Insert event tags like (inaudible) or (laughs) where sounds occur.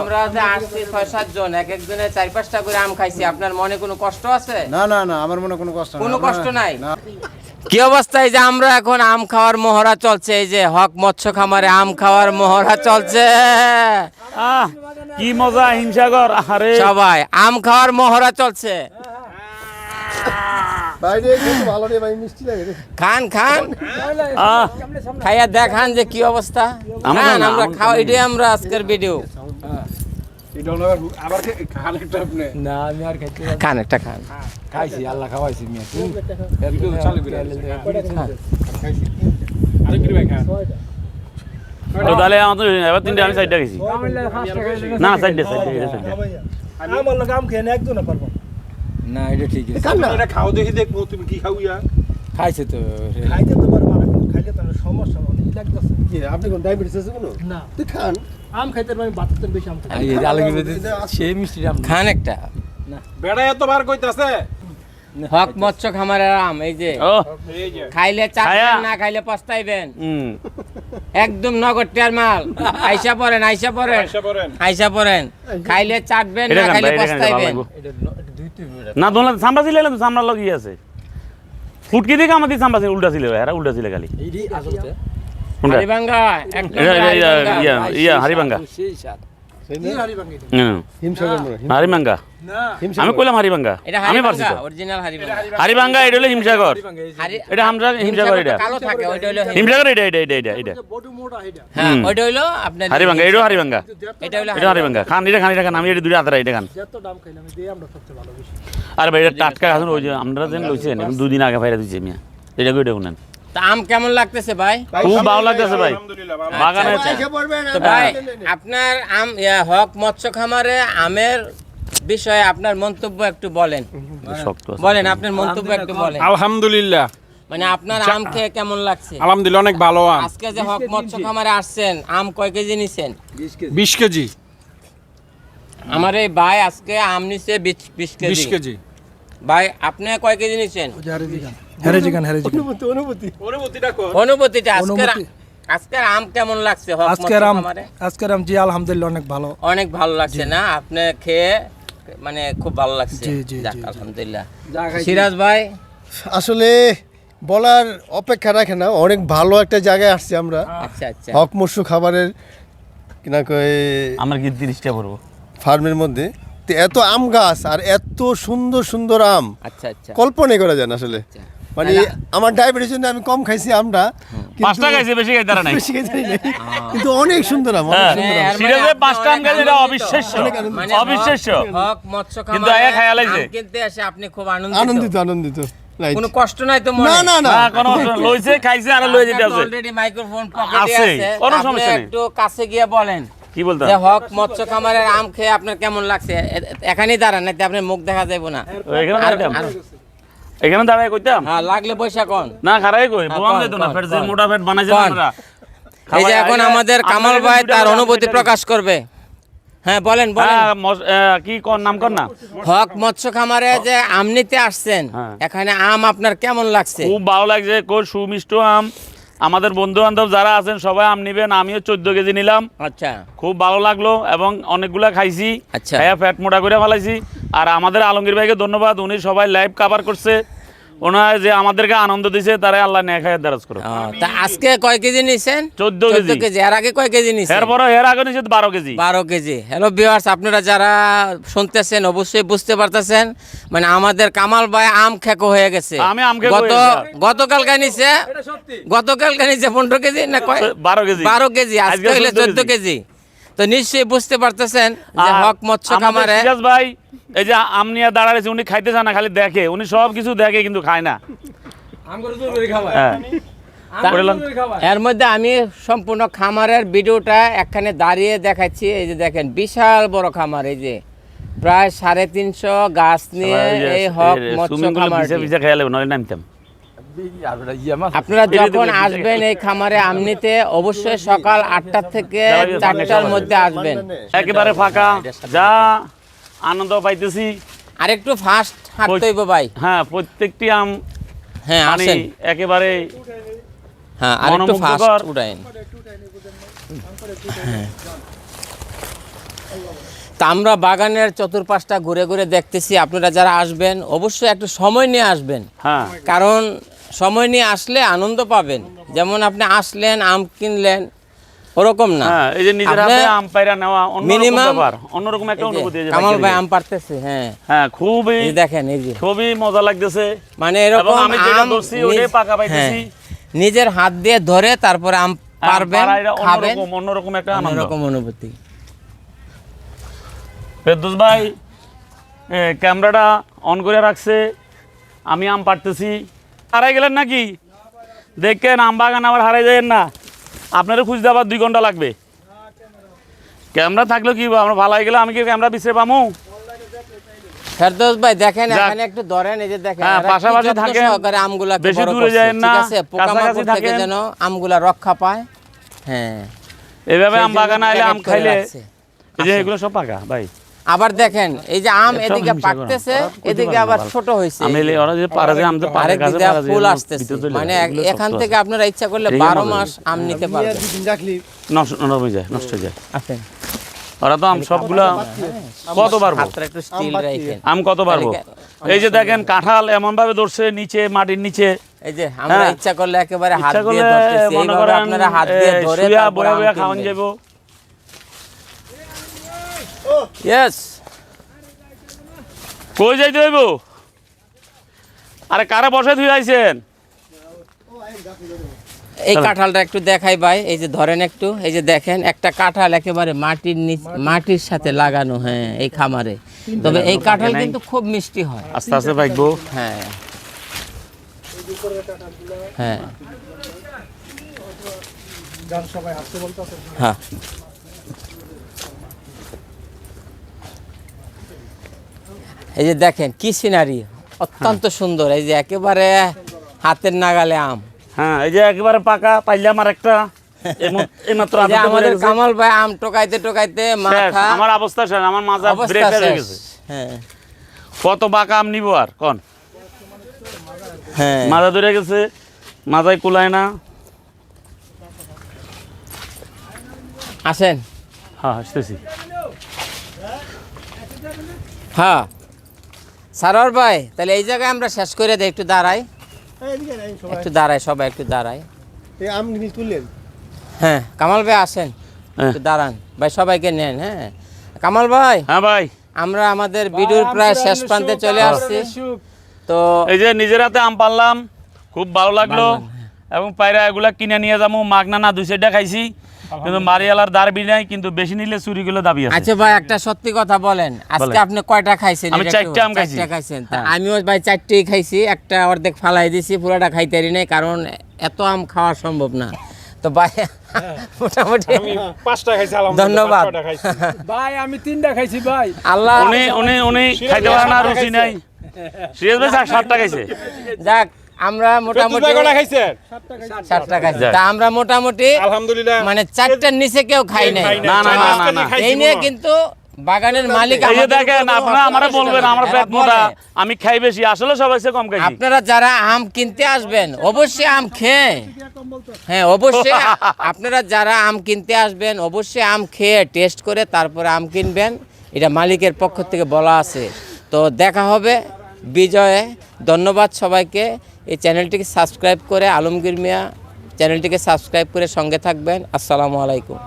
আমরা যে আসছি ছয় সাত জন এক একজনে চার পাঁচটা করে আম খাইছি। আপনার মনে কোনো কষ্ট আছে? না না না আমার মনে কোনো কষ্ট কোনো কষ্ট নাই? কি অবস্থা এই যে আমরা এখন আম খাওয়ার মহড়া চলছে? এই যে হক মৎস্য খামারে আম খাওয়ার মহড়া চলছে। কি মজা হিমসাগর। আরে সবাই আম খাওয়ার মহড়া চলছে। বাইরে কিন্তু ভালো রে ভাই মিষ্টি লাগে রে। খান খান। খাইয়া দেখান যে কি অবস্থা। আমরা খান আমরা আমরা খাওয়া এটাই আমরা আজকের ভিডিও খান একটা আপনি? না আমি আর খাইতে খান খাইছি আল্লাহ খাওয়াইছি মিয়া ভিডিও চালু করে আরেক ভাই খান। তো তাহলে আমাদের এবার তিনটে আমি সাইডটা গেছি না সাইডে সাইডে সাইডে আমার লোক আম খেয়ে একদম না পারব। না এটা ঠিক আছে। এটা খাও দেখি দেখব তুমি কি খাও খাইছে তো খাইতে তো পারব না খাইলে তো সমস্যা অনেক লাগতেছে কি আপনি কোন ডায়াবেটিস আছে কোনো? না। তুই খান। আম খাইতে বাচ্চাদের বেশি আম খাই এই সেই মিষ্টি আম খান একটা। বেড়া এত বার কইতাছে? হক মৎস্য খামারের আম এই যে। খাইলে খায়া। না খাইলে পস্তাইবেন। একদম নগদ টিয়ার মাল। আইসা পড়েন আইসা পড়েন। আইসা পড়েন। খাইলে চাটবেন না খাইলে পস্তাইবেন। ন- না দোলা সামরা ছিল তো সামরা লগি আছে। ফুটকি দিকে আমাদের সামরা উল্টা ছিল এরা উল্টা ছিল খালি। ইয়া আমি কইলাম হারিবাঙ্গা আমি পারছি অরিজিনাল এটা হলো হিমসাগর। হারি- এটা হামজা হিমসাগর এটা। কালো থাকে ওইটা হলো হিমসাগর এটা এটা এটা এটা এটা বডি মোটা এটা। হ্যাঁ ওইটা হলো আপনার হারিবাঙ্গা এটাও হারিবাঙ্গা এটা হলো এটা হারিবাঙ্গা খান এটা খান এটা খান। আমি এটা দুটো আদারা এটা খান। যত দাম খাইলাম দিয়ে আমরা সবচেয়ে ভালো বেশি আর ভাই এটা টাটকা খান ওই যে আমরা যেন লইছেন দুদিন আগে ফাইরা দিছে মিয়া। এটা কই দেখুন তা আম কেমন লাগতেছে ভাই? খুব ভালো লাগতেছে ভাই। বাগানে তো ভাই। আপনার আম হক মৎস্য খামারে আমের বিষয়ে আপনার মন্তব্য একটু বলেন। বলেন আপনার মন্তব্য একটু বলেন। আলহামদুলিল্লাহ। মানে আপনার আম খেয়ে কেমন লাগছে? আলহামদুলিল্লাহ অনেক ভালো আম। আজকে যে হক মৎস্য খামারে আসছেন আম কয় কেজি নিছেন? বিশ কেজি। আমার এই ভাই আজকে আম নিছে বিশ বিশ কেজি। কেজি। ভাই আপনি কয় কেজি নিছেন? হ্যারে জিগান হ্যারে জিগান। অনুভূতি অনুভূতি। অনুমতিটা কর অনুভূতিটা আজকের আজকের আম কেমন লাগছে আজকের আম আজকের আম জি আলহামদুলিল্লাহ অনেক ভালো। অনেক ভালো লাগছে না? আপনি খেয়ে মানে খুব ভালো লাগছে। জি, জি। আলহামদুলিল্লাহ। সিরাজ ভাই? আসলে বলার অপেক্ষা রাখে না অনেক ভালো একটা জায়গায় আসছি আমরা। আচ্ছা আচ্ছা। হক মসু খাবারের কিনা কয় আমরা কি তিরিশটা পড়ব? ফার্মের মধ্যে। এত আম গাছ আর এত সুন্দর সুন্দর আম। আচ্ছা আচ্ছা। কল্পনাই করা যায় না আসলে। আচ্ছা। মানে আমার ডায়াবেটিস জন্য আমি কম খাইছি কিন্তু- পাঁচটা খাইছে বেশি খাইতে পারে নাই। বেশি খাইতে পারি নাই। কিন্তু অনেক সুন্দর আম অনেক হ্যাঁ। সুন্দর আম। মানে সিরাজে পাঁচটা আম অনেক খাইছে এটা অবিশ্বাস্য। মানে অবিশ্বাস্য। হক- মৎস্য কিন্তু আয়া খায়া লাইছে। আম কিনতে এসে আপনি খুব আনন্দিত। আনন্দিত আনন্দিত. কোনো কষ্ট নাই তো মনে? না না না। কোনো লইছে খাইছে আর লয়ে যেতে আছে। অলরেডি মাইক্রোফোন পকেটে আছে, কোনো সমস্যা নেই। একটু কাছে গিয়ে বলেন। কি বলতাম যে হক মৎস্য খামারের আম খেয়ে আপনার কেমন লাগছে? এখানেই দাঁড়ান নাতে আপনার মুখ দেখা যাবে না। এখানে দাঁড়াই কইতাম? হ্যাঁ লাগলে পয়সা কোন। না খারাই কই? হ্যাঁ, বোয়াম যেত না ফের যে মোটা ফেট বানাইছে কন। আপনারা এই যে এখন আমাদের কামাল ভাই তার অনুভূতি প্রকাশ করবে। হ্যাঁ বলেন বলেন। হ্যাঁ, কি কোন নাম কর না? হক মৎস্য খামারে যে আম নিতে আসছেন হ্যাঁ। এখানে আম আপনার কেমন লাগছে? খুব ভালো লাগছে খুব সুমিষ্ট আম। আমাদের বন্ধু বান্ধব যারা আছেন সবাই আম নিবেন আমিও চোদ্দ কেজি নিলাম। আচ্ছা। খুব ভালো লাগল এবং অনেকগুলা খাইছি। আচ্ছা। ফ্যাট মোটা করে ফেলাইছি। আর আমাদের আলমগীর ভাইকে ধন্যবাদ উনি সবাই লাইভ কাভার করছে। ওনার যে আমাদেরকে আনন্দ দিছে তারাই আল্লাহ নেয় খাইয়া দারাজ করো তা আজকে কয় কেজি নিছেন? চোদ্দ চোদ্দ কেজি। কেজি এর আগে কয় কেজি নিছেন? এরপর এর আগে নিচে বারো কেজি। বারো কেজি। হ্যালো ভিউয়ার্স আপনারা যারা শুনতেছেন অবশ্যই বুঝতে পারতেছেন মানে আমাদের কামাল ভাই আম খেকো হয়ে গেছে। আমি আম খেকো গত গেছি। গতকালকে নিছে? গতকালকে নিছে পনেরো কেজি না কয়? বারো কেজি। বারো কেজি আজকে আজকে হইলে 14 চোদ্দ কেজি। তো নিশ্চয়ই বুঝতে পারতেছেন যে হক মৎস্য খামারে সিরাজ ভাই এই যে আম নিয়ে দাঁড়াইছে উনি খাইতে চান না খালি দেখে। উনি সব কিছু দেখে কিন্তু খায় না। হ্যাঁ। এর মধ্যে আমি সম্পূর্ণ খামারের ভিডিওটা একখানে দাঁড়িয়ে দেখাচ্ছি। এই যে দেখেন বিশাল বড় খামার এই যে। প্রায় সাড়ে তিনশো গাছ নিয়ে এই হক মৎস্য খামার আপনারা যখন আসবেন এই খামারে আমনিতে অবশ্যই সকাল আটটা থেকে চারটার মধ্যে আসবেন। একেবারে ফাঁকা। যা আনন্দ পাইতেছি। আর একটু ফাস্ট হাঁটতে হইব ভাই। হ্যাঁ প্রত্যেকটি আম হ্যাঁ আসেন। একেবারে হ্যাঁ আর একটু ফাস্ট মনোমুগ্ধকর। উঠাইন তা আমরা বাগানের চতুর্পাশটা ঘুরে ঘুরে দেখতেছি। আপনারা যারা আসবেন অবশ্যই একটু সময় নিয়ে আসবেন। হ্যাঁ। কারণ সময় নিয়ে আসলে আনন্দ পাবেন। যেমন আপনি আসলেন আম কিনলেন ওরকম না। হ্যাঁ এই যে নিজের হাতে আম পায়রা নেওয়া অন্যরকম ব্যাপার অন্যরকম একটা অনুভূতি কামাল ভাই আম পারতেছে হ্যাঁ। হ্যাঁ খুবই এই দেখেন এই যে। খুবই মজা লাগতেছে। মানে এরকম আমি যেটা ধরছি ওটাই পাকা পাইতেছি। হ্যাঁ, নিজের হাত দিয়ে ধরে তারপরে আম পারবেন খাবেন। অন্যরকম অন্যরকম একটা আনন্দ। অন্যরকম অনুভূতি। ফেরদৌস ভাই ক্যামেরাটা অন করে রাখছে। আমি আম পারতেছি হারাই গেলেন নাকি? দেখেন আম বাগান আবার হারাই যাবেন না। আপনারও খুঁজতে আবার দুই ঘণ্টা লাগবে। ক্যামেরা থাকলেও কি আমরা ভালো হয়ে গেলে আমি কি ক্যামেরা পিছিয়ে পামু? ফেরদৌস ভাই দেখেন এখানে একটু ধরেন এই যে দেখেন হ্যাঁ, পাশাপাশি। সহকারে আমগুলা বেশি দূরে ঠিক না, আছে? কাছাকাছি পোকামাকড় থেকে যেন আমগুলা রক্ষা পায়। হ্যাঁ। এইভাবে আম বাগানে আইলে আম খাইলে এই যে এগুলো সব পাকা ভাই। আবার দেখেন এই যে আম এদিকে পাকতেছে এদিকে আবার ছোট হয়েছে। আমি ওরা যে পারে যে আম তো পারে গাছে দিকে পারে যে ফুল আসতেছে। মানে এখান থেকে আপনারা ইচ্ছা করলে এই বারো মাস আম নিতে পারবেন। নষ্ট হয়ে যায় নষ্ট হয়ে যায়। আসেন। ওরা তো আম সবগুলা কত পারব হাতটা একটু স্টিল রাখেন আম কত পারব এই যে দেখেন কাঁঠাল এমন ভাবে ধরছে নিচে মাটির নিচে। এই যে আমরা হ্যাঁ। ইচ্ছা করলে একেবারে হাত দিয়ে করলে ধরতেছি। মনে এইভাবে আপনারা হাত দিয়ে ধরে তারপর বয়া বয়া খাওয়ান যাব। ইয়েস কই যাইতে হইব? আরে কারে বসে ধুই আইছেন? এই কাঁঠালটা একটু দেখাই ভাই এই যে ধরেন একটু এই যে দেখেন একটা কাঁঠাল একেবারে মাটির নিচ মাটির সাথে লাগানো হ্যাঁ এই খামারে। তবে এই কাঁঠাল কিন্তু খুব মিষ্টি হয়। আস্তে আস্তে পাইবো হ্যাঁ। হ্যাঁ। হ্যাঁ। এই যে দেখেন কি সিনারি অত্যন্ত সুন্দর। এই যে একেবারে হাতের নাগালে আম। হ্যাঁ এই যে একেবারে পাকা পাইলাম আর একটা (laughs) এইমাত্র এই যে হাতে আমাদের কামাল ভাই আম টোকাইতে টোকাইতে মাথা আমার অবস্থা শেষ আমার মাজা ব্রেক হয়ে গেছে। হ্যাঁ। কত বাঁকা আম নিব আর কোন? হ্যাঁ। ধরে গেছে কুলায় না। আসেন। হ্যাঁ আসতেছি। হ্যাঁ। সারোয়ার ভাই তাহলে এই জায়গায় আমরা শেষ করে দেই একটু দাঁড়াই। সবাই। একটু দাঁড়াই সবাই একটু দাঁড়াই। এই আম নিয়ে তুললেন? হ্যাঁ কামাল ভাই আসেন। হ্যাঁ। একটু দাঁড়ান। ভাই সবাইকে নেন হ্যাঁ। কামাল ভাই হ্যাঁ ভাই। আমরা আমাদের ভিডিওর প্রায় শেষ প্রান্তে চলে আসছি। তো এই যে নিজের হাতে আম পারলাম খুব ভালো লাগল। এবং পায়রা এগুলা কিনে নিয়ে যাব মাগনা না দুই সাইডটা খাইছি। কিন্তু মারিয়ালার দাঁড়বি নাই কিন্তু বেশি নিলে চুরিগুলো দাবি আছে। আচ্ছা ভাই একটা সত্যি কথা বলেন। আজকে আপনি কয়টা খাইছেন? আমি চারটে আম খাইছি। চারটে খাইছেন। হ্যাঁ। আমিও ভাই চারটেই খাইছি একটা অর্ধেক ফালাই দিছি পুরোটা খাইতে নাই কারণ এত আম খাওয়া সম্ভব না। তো ভাই মোটামুটি পাঁচটা খাইছি আলহামদুলিল্লাহ, ধন্যবাদ। ভাই আমি তিনটা খাইছি ভাই। আল্লাহ উনি উনি উনি খাইতে পারে না রুচি নাই। সিরিয়াস ভাই সাত- সাতটা খাইছে। যাক আমরা মোটামুটি। তা আমরা মোটামুটি আলহামদুলিল্লাহ। মানে চারটার নিচে কেউ খাই নাই। না, না, না, এই নিয়ে কিন্তু বাগানের মালিক দেখেন আপনারা আমারে বলবেন আমার পেট মোটা আমি খাই বেশি আসলে সবাই কম খাইছি। আপনারা যারা আম কিনতে আসবেন অবশ্যই আম খেয়ে হ্যাঁ অবশ্যই আপনারা যারা আম কিনতে আসবেন অবশ্যই আম খেয়ে টেস্ট করে তারপরে আম কিনবেন। এটা মালিকের পক্ষ থেকে বলা আছে। তো দেখা হবে বিজয়ে। ধন্যবাদ সবাইকে। এই চ্যানেলটিকে সাবস্ক্রাইব করে আলমগীর মিয়া চ্যানেলটিকে সাবস্ক্রাইব করে সঙ্গে থাকবেন। আসসালামু আলাইকুম।